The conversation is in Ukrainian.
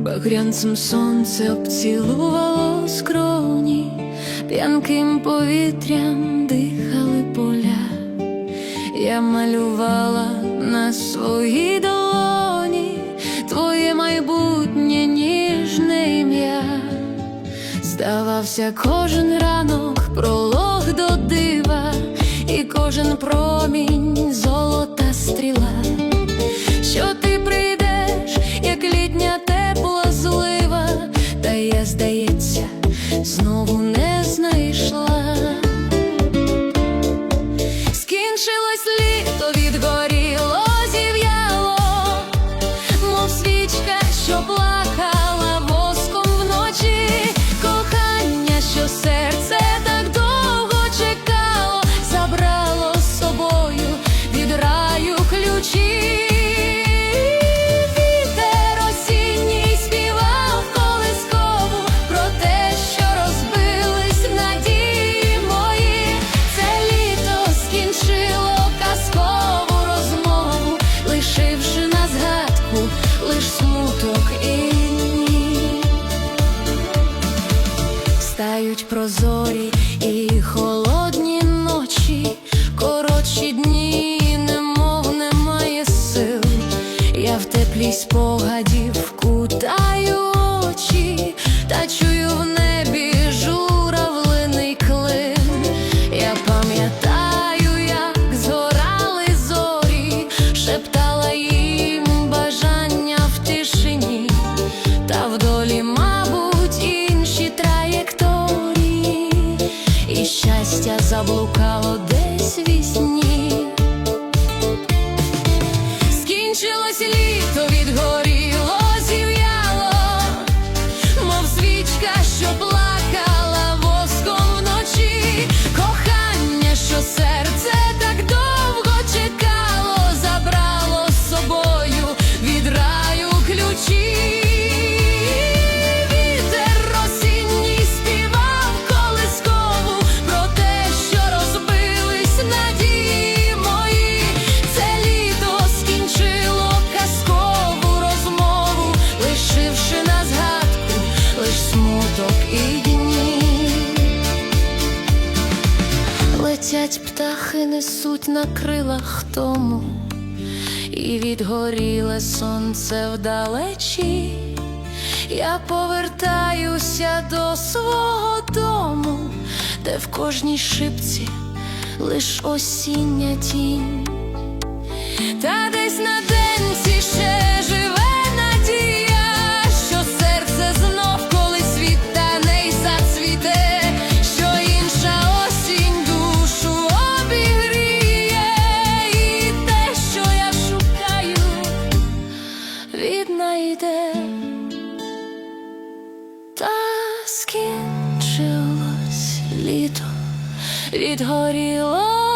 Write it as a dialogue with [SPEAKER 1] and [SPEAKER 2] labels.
[SPEAKER 1] Багрянцем сонце обцілувало скроні, п'янким повітрям дихали поля, я малювала на своїй долоні твоє майбутнє ніжне ім'я, здавався кожен ранок пролог до дива промінь. prosori летять птахи, несуть на крилах тому, і відгоріле сонце вдалечі, я повертаюся до свого дому, де в кожній шипці лиш осіння тінь, та десь на літо відгоріло.